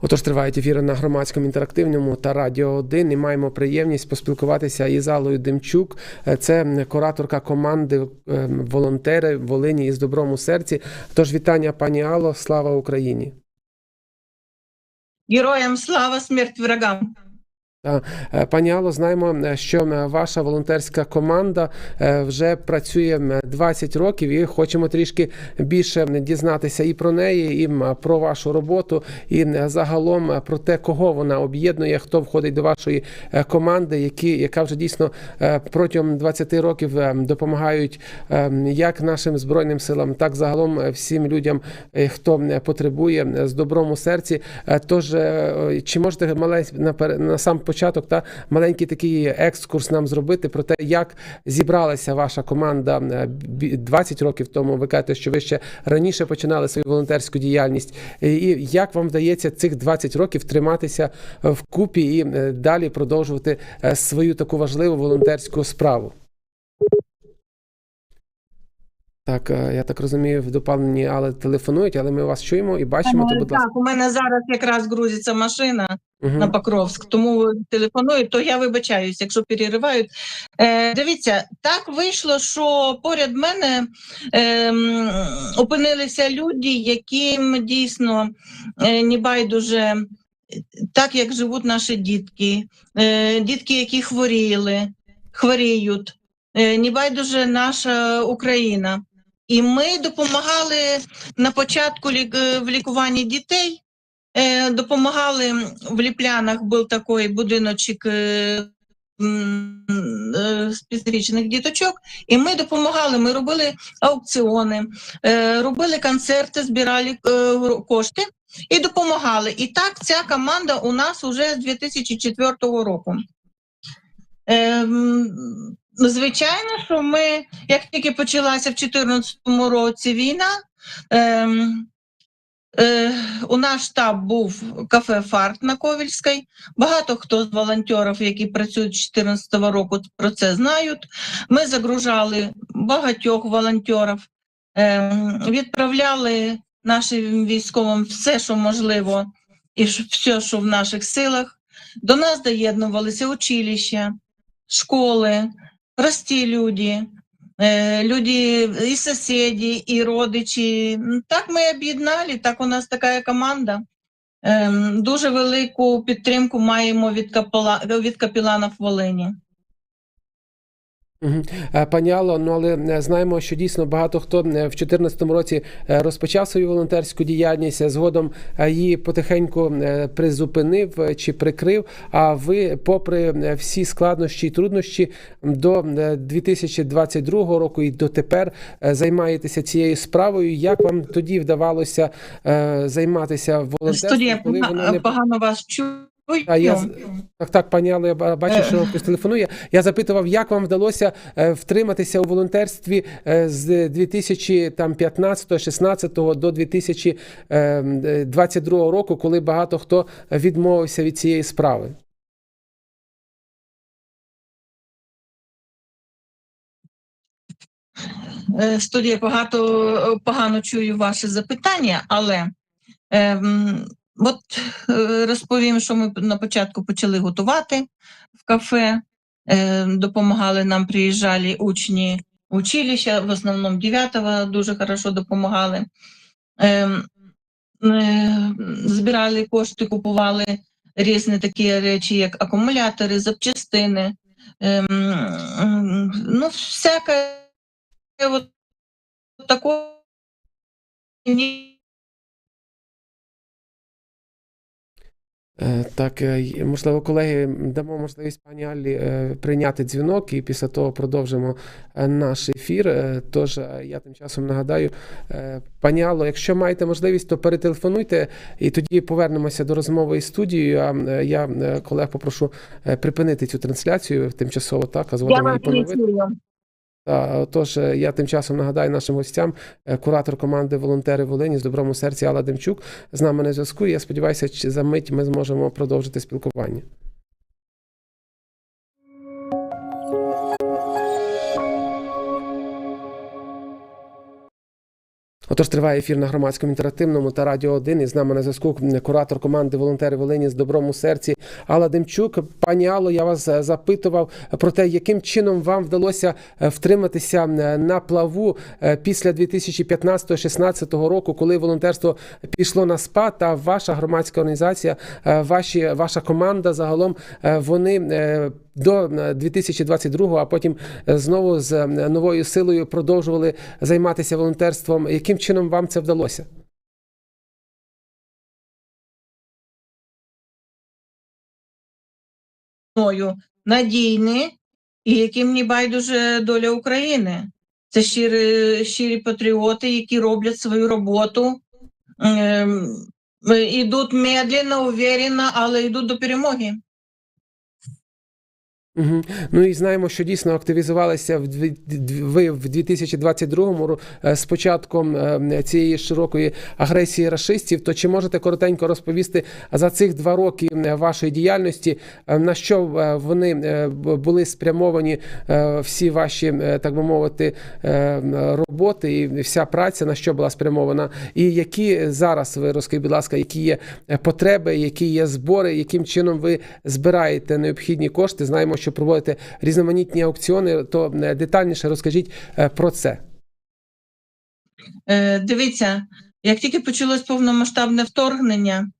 Отож, тривають ефіри на громадському інтерактивному та радіо 1. І маємо приємність поспілкуватися із Алою Демчук. Е, Це кураторка команди е, волонтери Волині із добром у серці. Тож вітання, пані Ало, слава Україні! Героям слава, смерть врагам. Та, е, Пані Алло, знаємо, е, що е, ваша волонтерська команда е, вже працює м, 20 років і хочемо трішки більше дізнатися і про неї, і про вашу роботу, і загалом е, про те, кого вона об'єднує, хто входить до вашої е, команди, які, яка вже дійсно е, протягом 20 років е, допомагають е, як нашим збройним силам, так загалом е, всім людям, е, хто м, потребує е, з добром у серці. Е, Тож, е, чи можете мале- напер- на сам початок та маленький такий екскурс нам зробити про те, як зібралася ваша команда е, 20 років тому. Ви кажете, що ви ще раніше починали свою волонтерську діяльність, І- як вам вдається цих 20 років триматися в вкупі і е, далі продовжувати е, свою таку важливу волонтерську справу? Так, е, я так розумію, в допаленні але телефонують, але ми вас чуємо і бачимо. То, будь ласка. Так, у мене зараз якраз грузиться машина Мгм. на Покровськ, тому телефонують, то я вибачаюсь, якщо переривають. Е, дивіться, так вийшло, що поряд мене е, опинилися люди, яким дійсно е, не байдуже так, як живуть наші дітки, е, дітки, які хворіли, хворіють, е, не байдуже наша Україна. І ми допомагали на початку лік- в лікуванні дітей. Е, допомагали в Ліплянах був такий будиночок е, м, е, діточок, і ми допомагали. Ми робили аукціони, е, робили концерти, збирали е, кошти і допомагали. І так ця команда у нас уже з 2004 року. Е, м, Звичайно, що ми, як тільки почалася в 2014 році війна, ем, е, у наш штаб був кафе Фарт на Ковільській. Багато хто з волонтерів, які працюють з 2014 року, про це знають. Ми загружали багатьох волонтерів, ем, відправляли нашим військовим все, що можливо, і все, що в наших силах. До нас доєднувалися училища, школи, прості люди, е, люди і сусіди, і родичі. Так ми об'єднали, так у нас така команда. Дуже велику підтримку маємо від, капела, від капеланів Волині. Е, Пані Алло, ну але е, знаємо, що дійсно багато хто е, в 2014 році розпочав свою волонтерську діяльність, згодом її потихеньку призупинив чи прикрив. А ви, попри всі складнощі і труднощі, до е, 2022 року і дотепер займаєтеся цією справою. Як вам тоді вдавалося займатися волонтерством, Студія коли воно не погано вас чую. А я так, так, пані Але, я бачу, що хтось телефонує. Я запитував, як вам вдалося е, втриматися у волонтерстві е, з 2015-16 до 2022 року, коли багато хто відмовився від цієї справи. Е, Студія багато погано чую ваші запитання, але ем, от е, розповім, що ми на початку почали готувати в кафе. Е, допомагали нам, приїжджали учні училища, в основному 9-го дуже хорошо допомагали. Е, збирали кошти, купували різні такі речі, як акумулятори, запчастини. Ну, всяке вот такое Так, е, можливо, колеги, дамо можливість пані Аллі е, прийняти дзвінок і після того продовжимо е, наш ефір. Е, Тож е, я тим часом нагадаю, е, пані Алло, якщо маєте можливість, то перетелефонуйте і тоді повернемося до розмови із студією. А е, я е, колег попрошу е, припинити цю трансляцію тимчасово так, а я згодом її поновити. Та, Тож е, я тим часом нагадаю нашим гостям, е, куратор команди Волонтери Волині з доброму серці Алла Демчук з нами на зв'язку. Я сподіваюся, за мить ми зможемо продовжити спілкування. Отож, триває ефір на громадському інтерактивному та радіо 1. І з нами на зв'язку куратор команди волонтери Волині з добром у серці Алла Демчук. Пані Алло, я вас е, запитував про те, яким чином вам вдалося е, втриматися е, на плаву після 2015-16 року, коли волонтерство пішло на спад, та ваша громадська організація, ваші, ваша команда загалом вони до е, 2022, а потім е, знову з е, новою силою продовжували займатися волонтерством. Яким чином вам це вдалося? надійні і яким не байдуже доля України. Це щирі, щирі патріоти, які роблять свою роботу. Ем, Ідуть медленно, уверенно, але йдуть до перемоги. Угу. Ну і знаємо, що дійсно активізувалися в дві- в 2022 ро- е, з початком е, цієї широкої агресії рашистів. То чи можете коротенько розповісти за цих два роки е, вашої діяльності, на що вони були спрямовані всі ваші, так би мовити, роботи і вся праця на що була спрямована, і які зараз ви розкажіть, будь ласка, які є потреби, які є збори, яким чином ви збираєте необхідні кошти? Знаємо, що проводите різноманітні аукціони. То е, детальніше розкажіть е, про це. Е, Дивіться, як тільки почалось повномасштабне вторгнення,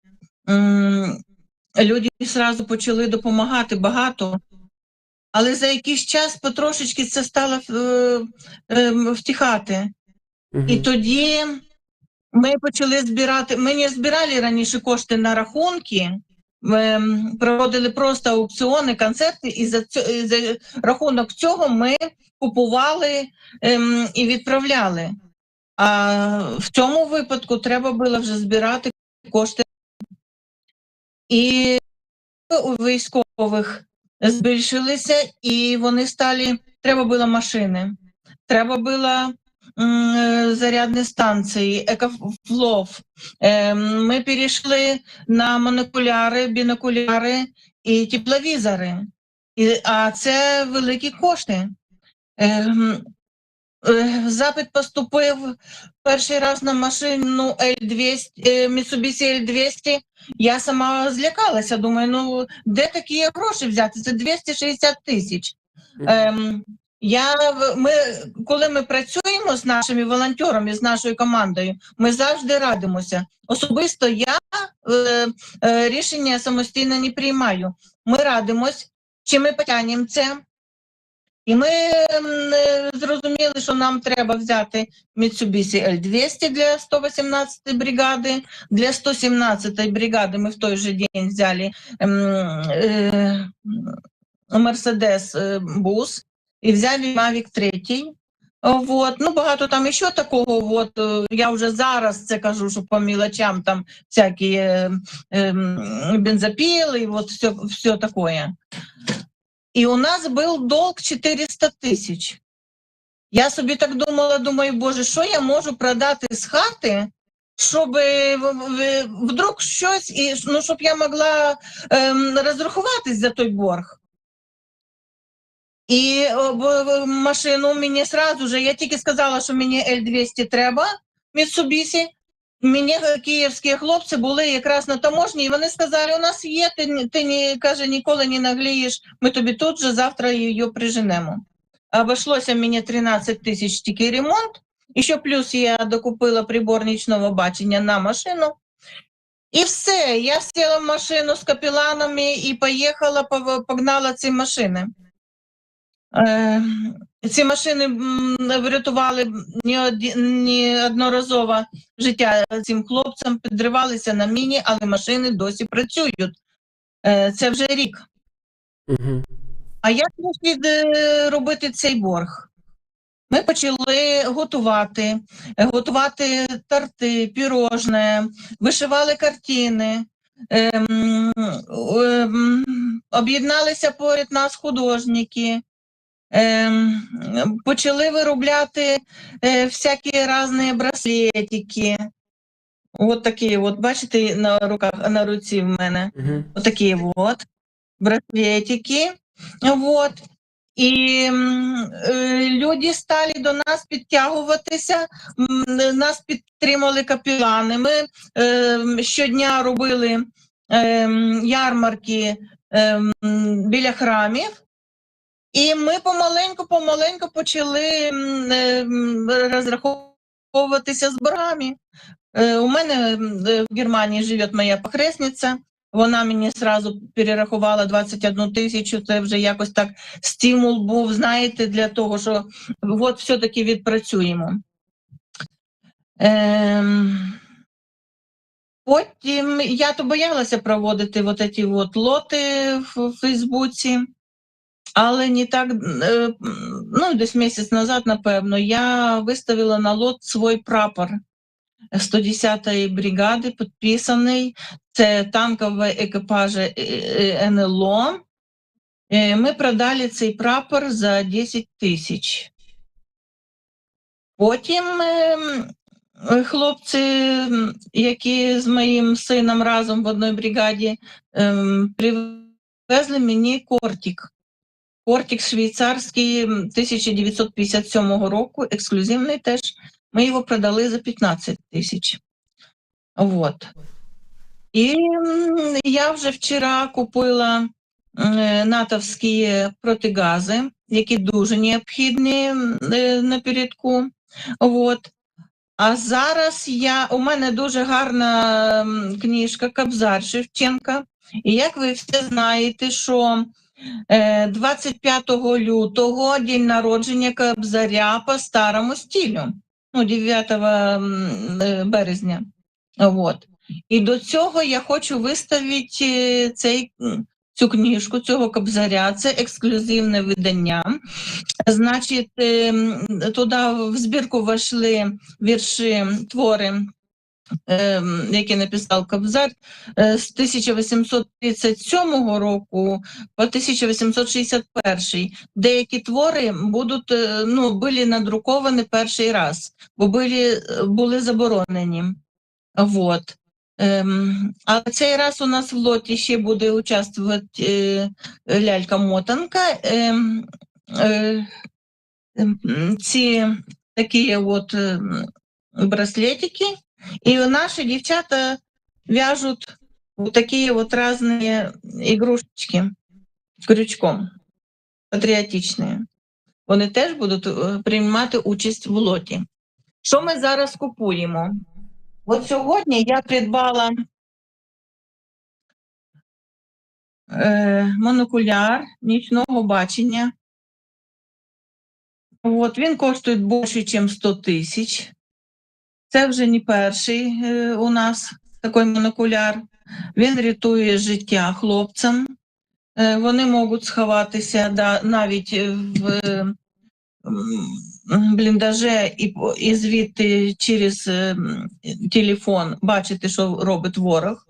люди зразу почали допомагати багато, але за якийсь час потрошечки це стало втихати. Мгм. І тоді ми почали збирати. Ми не збирали раніше кошти на рахунки. Проводили просто аукціони, концерти, і за, і за рахунок цього ми купували ем, і відправляли. А в цьому випадку треба було вже збирати кошти. І у військових збільшилися, і вони стали. Треба було машини, треба було е, зарядні станції, екофлов. Ем, Ми перейшли на монокуляри, бінокуляри і тепловізори. А це великі кошти. Е, Запит поступив перший раз на машину L200, е, Mitsubishi L200. Я сама злякалася. Думаю, ну де такі гроші взяти? Це 260 тисяч. Ем, я, ми, коли ми працюємо з нашими волонтерами, з нашою командою, ми завжди радимося. Особисто я е, е, рішення самостійно не приймаю. Ми радимось, чи ми потягнемо це. І ми е, зрозуміли, що нам треба взяти Mitsubishi L200 для 118 бригади. Для 117 бригади ми в той же день взяли ем, е, Мерседес е, бус і взяли Mavic 3. Вот. Ну, багато там ще такого. От, е, я вже зараз це кажу, що по мілочам там всякі е, е, бензопіли, і от все, все таке. І у нас був долг 400 тисяч. Я собі так думала, думаю, боже, що я можу продати з хати, щоб вдруг щось, і, ну, щоб я могла ем, розрахуватись за той борг. І бо машину мені сразу же, я тільки сказала, що мені L200 треба, Mitsubishi. Мені київські хлопці були якраз на таможні, і вони сказали, у нас є, ти, ти ні, каже, ніколи не наглієш, ми тобі тут же завтра її приженемо. Обійшлося мені 13 тисяч тільки ремонт, і ще плюс я докупила прибор нічного бачення на машину. І все, я сіла в машину з капеланами і поїхала, погнала ці машини. Е, ці машини врятували не неодноразово життя цим хлопцям, підривалися на міні, але машини досі працюють. Е, це вже рік. Угу. А як слід е, робити цей борг? Ми почали готувати, готувати торти, пірожне, вишивали картини, ем, ем, об'єдналися поряд нас художники, почали виробляти е, всякі різні браслетики. От такі, от, бачите, на руках, на руці в мене. Вот такие вот браслетики. Вот. І е, люди стали до нас підтягуватися. Нас підтримали капілани. Ми е, щодня робили е, ярмарки е, біля храмів. І ми помаленьку-помаленьку почали е, розраховуватися з боргами. Е, У мене е, в Германії живе моя похресниця. Вона мені сразу перерахувала 21 тисячу. Це вже якось так стимул був, знаєте, для того, що от все-таки відпрацюємо. Ем... Потім я то боялася проводити от ці от лоти в Фейсбуці. Але не так, е, ну, десь місяць назад, напевно, я виставила на лот свій прапор 110-ї бригади, підписаний. Це танкове екіпаже е, е, НЛО. Ми продали цей прапор за 10 тисяч. Потім хлопці, які з моїм сином разом в одній бригаді, ем, привезли мені кортик. Кортик швейцарський 1957 року, ексклюзивний теж. Ми його продали за 15 тисяч. Вот. І я вже вчора купила е, натовські протигази, які дуже необхідні е, напередку. Вот. А зараз я, у мене дуже гарна книжка Кобзар Шевченка. І як ви всі знаєте, що 25 лютого день народження Кобзаря по старому стилю, ну, 9 е, березня. Вот. І до цього я хочу виставити е, цей, цю книжку, цього Кобзаря. Це ексклюзивне видання. Значить, е, туди в збірку війшли вірші, твори, е, які написав Кобзар е, з 1837 року по 1861. Деякі твори будуть, е, ну, були надруковані перший раз, бо були, були заборонені. Вот. Ем, а цей раз у нас в лоті ще буде участвувати е, лялька-мотанка. Ем, е, ем, ці такі от е, браслетики. І наші дівчата вяжуть вот такие вот разные игрушечки крючком, патріотичні. Вони теж будуть е, приймати участь в лоті. Що ми зараз купуємо? От сьогодні я придбала е, монокуляр нічного бачення. От, він коштує більше, ніж 100 тисяч. Це вже не перший е, у нас такий монокуляр. Він рятує життя хлопцям. Е, Вони можуть сховатися навіть в бліндаже і, звідти через е, телефон бачити, що робить ворог.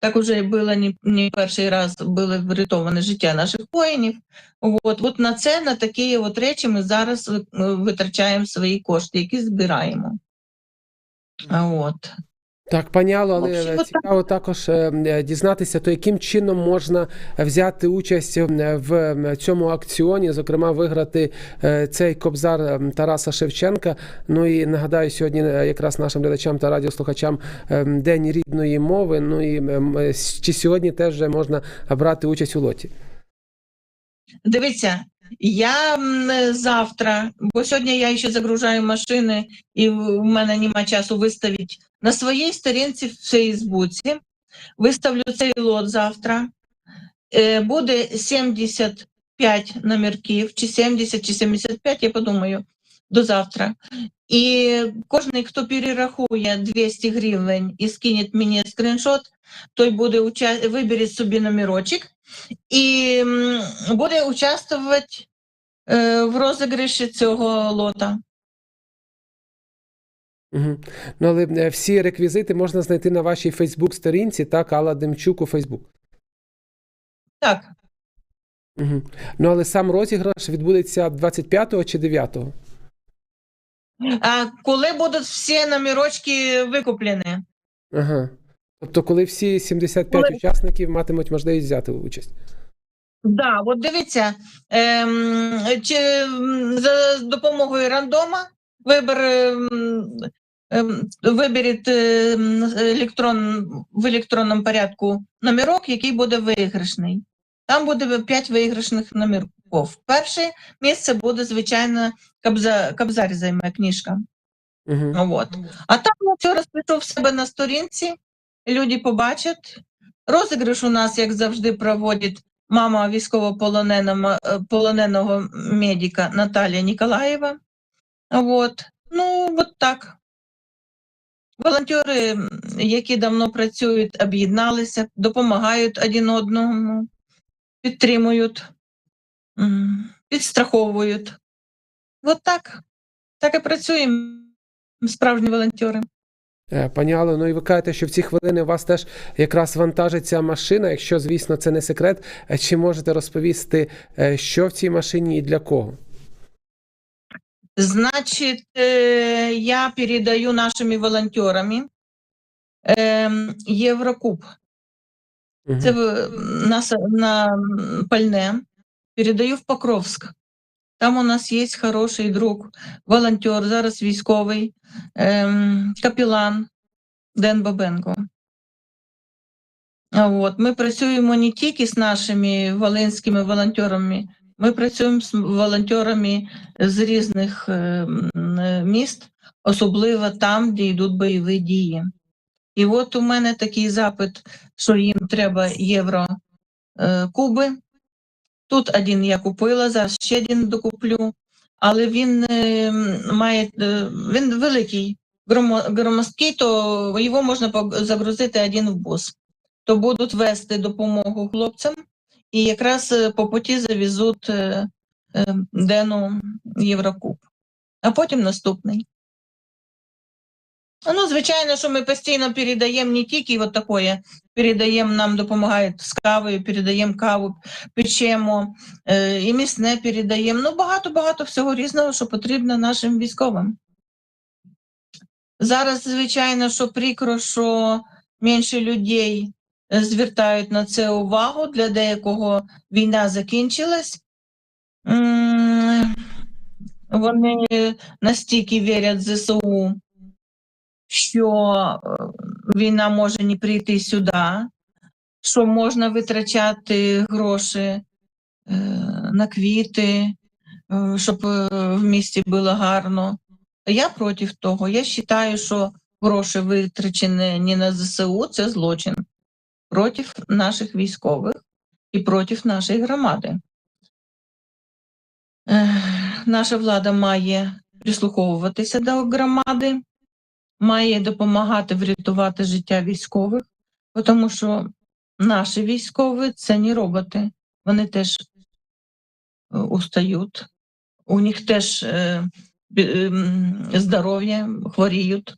Так вже було не перший раз було врятоване життя наших воїнів. От, от на це, на такі от речі ми зараз витрачаємо свої кошти, які збираємо. А От. Так, пані Алло, але цікаво також е, е, дізнатися, то яким чином можна взяти участь е, в цьому акціоні, зокрема, виграти цей кобзар Тараса Шевченка. Ну і нагадаю, сьогодні якраз нашим глядачам та радіослухачам День рідної мови. Ну і чи сьогодні теж вже можна брати участь у лоті? Дивіться, я завтра, бо сьогодні я ще загружаю машини, і в мене нема часу виставити на своїй сторінці в Фейсбуці. Виставлю цей лот завтра. Е, Буде 75 номерків, чи 70, чи 75, я подумаю, до завтра. І кожен, хто перерахує 200 гривень і скине мені скріншот, той буде вибере собі номерочок і буде участвувати е, в розіграші цього лота. Угу. Ну, але е, всі реквізити можна знайти на вашій Фейсбук-сторінці, так, Алла Демчук у Фейсбук. Так, Угу. Ну, але сам розіграш відбудеться 25-го чи 9-го? а коли будуть всі номерочки викуплені? Ага. Тобто, коли всі 75 Коли- учасників матимуть можливість взяти участь. Да, от дивіться, ем, чи за допомогою рандома вибір, ем, ем, виберіть ем, електрон, в електронному порядку номерок, який буде виграшний. Там буде 5 виграшних номерків. Перше місце буде, звичайно, Кобза, Кобзарь займе книжка. Угу. От. А там я все розпишу в себе на сторінці, люди побачать. Розіграш у нас, як завжди, проводить мама військовополоненого е, медика Наталія Ніколаєва. От. Ну, от так. Волонтери, які давно працюють, об'єдналися, допомагають один одному, підтримують, підстраховують. От так. Так і працюємо, справжні волонтери. Е, Пані Алло, ну і ви кажете, що в ці хвилини у вас теж якраз вантажиться машина. Якщо, звісно, це не секрет, е, чи можете розповісти, е, що в цій машині і для кого? Значит, э, я передаю нашими волонтерами ем, Єврокуб. Це на, на пальне. Передаю в Покровськ. Там у нас є хороший друг, волонтер, зараз військовий, ем, капелан Ден Бабенко. От. Ми працюємо не тільки з нашими волинськими волонтерами, ми працюємо з волонтерами з різних е, е, міст, особливо там, де йдуть бойові дії. І от у мене такий запит, що їм треба євро е, куби. Тут один я купила, зараз ще один докуплю, але він е, має е, він великий, громо- громоздкий, то його можна загрузити один в бус. То будуть вести допомогу хлопцям і якраз е, по путі завезуть Дену Єврокуб. А потім наступний. Ну, звичайно, що ми постійно передаємо не тільки от такое, передаємо, нам допомагають з кавою, передаємо каву, печемо, е, і місне передаємо. Ну, багато-багато всього різного, що потрібно нашим військовим. Зараз, звичайно, що прикро, що менше людей е, звертають на це увагу. Для деякого війна закінчилась. Вони настільки вірять в ЗСУ, що е, війна може не прийти сюди, що можна витрачати гроші е, на квіти, е, щоб в місті було гарно. Я проти того. Я вважаю, що гроші витрачені не на ЗСУ, це злочин проти наших військових і проти нашої громади. Наша влада має прислуховуватися до громади, має допомагати врятувати життя військових, тому що наші військові це не роботи, вони теж е, устають, у них теж е, ем, здоров'я, хворіють.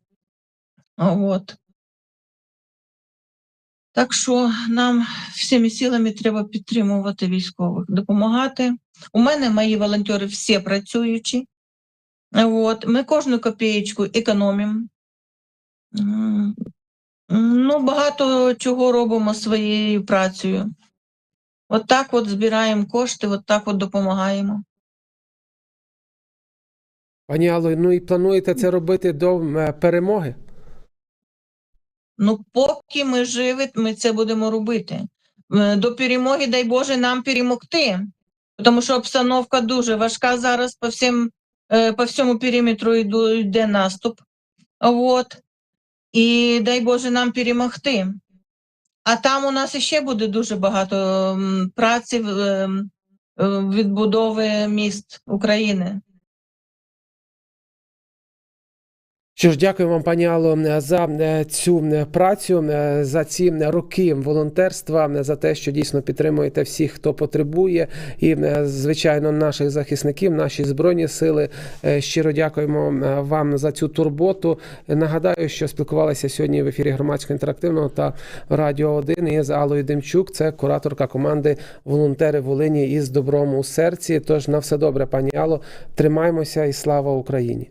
От. Так що нам всіми силами треба підтримувати військових, допомагати. У мене мої волонтери всі працюючі. От. Ми кожну копієчку економимо. Ну, багато чого робимо своєю працею. От так от збираємо кошти, от так от допомагаємо. Пані Алло, ну і плануєте це робити до е, перемоги? Ну, поки ми живі, ми це будемо робити. До перемоги, дай Боже, нам перемогти. Тому що обстановка дуже важка зараз по всім, е, по всьому периметру йде наступ. От. І дай Боже нам перемогти. А там у нас ще буде дуже багато праці ем, е, відбудови міст України. Що ж, дякую вам, пані Алло, за е, цю е, працю, е, за ці роки волонтерства, е, за те, що дійсно підтримуєте всіх, хто потребує, і е, звичайно наших захисників, наші збройні сили. Е, Щиро дякуємо е, вам за цю турботу. Нагадаю, що спілкувалися сьогодні в ефірі громадського інтерактивного та радіо 1 із Аллою Демчук. Це кураторка команди Волонтери Волині із добром у серці. Тож на все добре, пані Алло. Тримаймося і слава Україні.